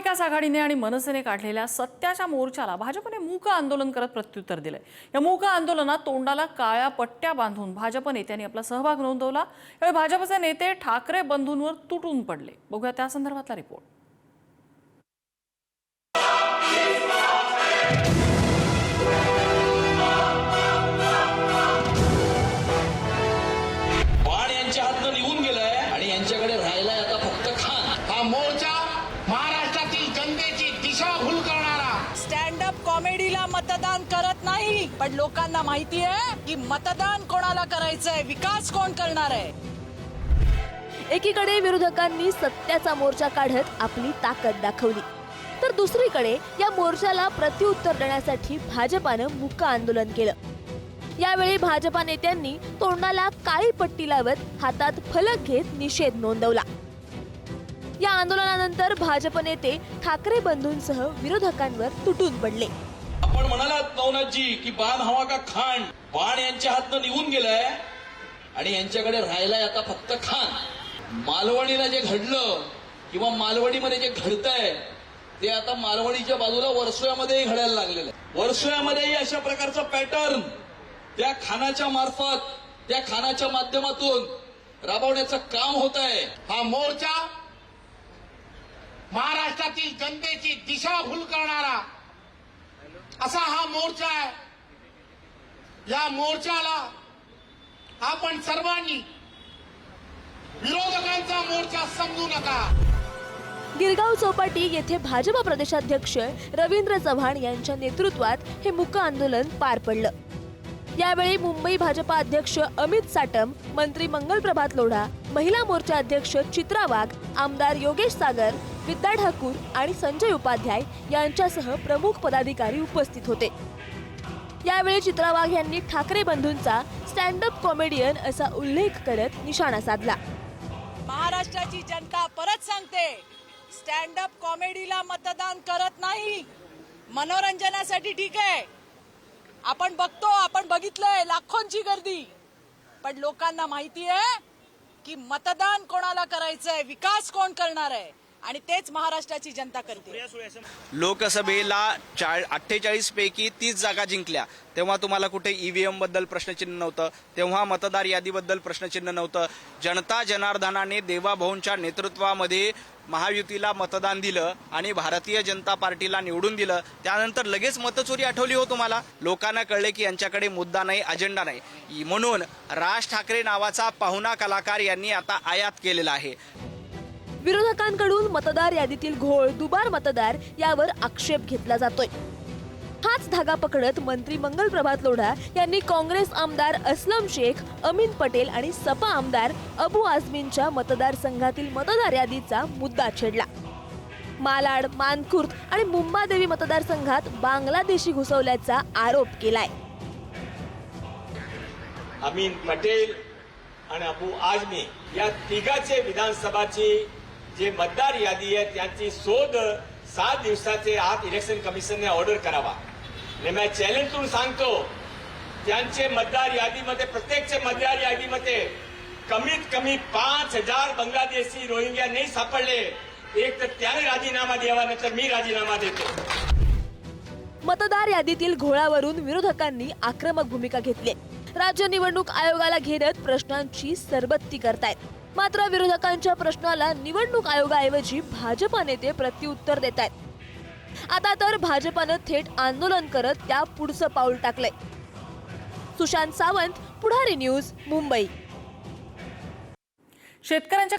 महाविकास आघाडीने आणि मनसेने काढलेल्या सत्याच्या मोर्चाला भाजपने मूक आंदोलन करत प्रत्युत्तर दिलंय. या मूक आंदोलनात तोंडाला काळ्या पट्ट्या बांधून भाजप नेत्यांनी आपला सहभाग नोंदवला. यावेळी भाजपचे नेते ठाकरे बंधूंवर तुटून पडले. बघूया त्या संदर्भातला रिपोर्ट कॉमेडीला मतदान करत नाही. पण लोकांना माहिती आहे की मतदान कोणाला करायचंय? विकास कोण करणार आहे? एकीकडे विरोधकांनी सत्याचा मोर्चा काढत आपली ताकद दाखवली. तर दुसरीकडे या मोर्चाला प्रत्युत्तर देण्यासाठी भाजपानं मुक आंदोलन केलं. यावेळी भाजपा नेत्यांनी तोंडाला काळी पट्टी लावत हातात फलक घेत निषेध नोंदवला. या आंदोलनानंतर भाजप नेते ठाकरे बंधूंसह विरोधकांवर तुटून पडले. आपण म्हणालात नवनाथजी की बाण हवा का खांड? बाण यांच्या हातनं निघून गेलाय आणि यांच्याकडे राहिलाय आता फक्त खान मालवणीला जे घडलं किंवा मालवणीमध्ये जे घडतंय ते आता मालवणीच्या बाजूला वर्सोयामध्येही घडायला लागलेलं आहे. वर्सोयामध्येही अशा प्रकारचा पॅटर्न त्या खानाच्या मार्फत त्या खानाच्या माध्यमातून राबवण्याचं काम होत आहे हा मोर्चा महाराष्ट्रातील जनतेची दिशाभूल करणार असा हा मोर्चा आहे. या मोर्चाला आपण सर्वांनी विरोधकांचा मोर्चा समजू नका. गिरगाव चौपाटी येथे भाजप प्रदेशाध्यक्ष रवींद्र चव्हाण यांच्या नेतृत्वात हे मुक आंदोलन पार पडलं. यावेळी मुंबई भाजपा अध्यक्ष अमित साटम मंत्री मंगल प्रभात लोढा महिला मोर्चा अध्यक्ष चित्रा वाघ आमदार योगेश सागर विद्या ठाकूर आणि संजय उपाध्याय यांच्यासह प्रमुख पदाधिकारी उपस्थित होते. यावेळी चित्रा वाघ यांनी ठाकरे बंधूंचा स्टँड अप कॉमेडियन असा उल्लेख करत निशाणा साधला. महाराष्ट्राची जनता परत सांगते स्टँड अप कॉमेडीला मतदान करत नाही. मनोरंजनासाठी ठीक आहे. आपण बघतो आपण बघितलंय लाखोंची गर्दी. पण लोकांना माहिती आहे की मतदान कोणाला करायचंय विकास कोण करणार आहे? आणि तेच महाराष्ट्राची जनता करते. लोकसभेला चाळ अठ्ठेचाळीस पैकी तीस जागा जिंकल्या. तेव्हा तुम्हाला कुठे ईव्हीएमबद्दल प्रश्नचिन्ह नव्हतं. तेव्हा मतदार यादीबद्दल प्रश्नचिन्ह नव्हतं. जनता जनार्दनाने देवाभाऊंच्या नेतृत्वामध्ये महायुतीला मतदान दिलं आणि भारतीय जनता पार्टीला निवडून दिलं. त्यानंतर लगेच मतचोरी आठवली हो तुम्हाला? लोकांना कळले की यांच्याकडे मुद्दा नाही अजेंडा नाही. म्हणून राज ठाकरे नावाचा पाहुणा कलाकार यांनी आता आयात केलेला आहे. विरोधकांकडून मतदार यादीतील घोळ दुबार मतदार यावर आक्षेप घेतला जातोय. हाच धागा पकडत मंत्री मंगल प्रभात लोढा यांनी काँग्रेस आमदार अस्लम शेख अमीन पटेल आणि सपा आमदार अबू आझमींच्या मतदारसंघातील मतदार यादीचा मुद्दा छेडला. मालाड मानखुर्द आणि मुंबादेवी मतदारसंघात बांगलादेशी घुसवल्याचा आरोप केलाय. अमीन पटेल आणि अबू आजमी या तिघाचे विधानसभाची जे मतदार यादी आहे त्यांची शोध सात दिवसाचे आत इलेक्शन कमिशनने ऑर्डर करावा. आणि मी चॅलेंज करून सांगतो त्यांचे मतदार यादीमध्ये प्रत्येकचे मतदार यादीमध्ये कमीत कमी पाच हजार बांगलादेशी रोहिंग्या नाही सापडले. एक तर त्याने राजीनामा द्यावा नंतर तर मी राजीनामा देतो. मतदार यादीतील घोळावरून विरोधकांनी आक्रमक भूमिका घेतली. राज्य निवडणूक आयोगाला घेरत प्रश्नांची सरबत्ती करतायत. मात्र विरोधकांच्या प्रश्नाला निवडणूक आयोगाऐवजी भाजपा नेते प्रत्युत्तर देत आहेत आता तर भाजपानं थेट आंदोलन करत त्या पुढचं पाऊल टाकलंय. सुशांत सावंत पुढारी न्यूज मुंबई. शेतकऱ्यांच्या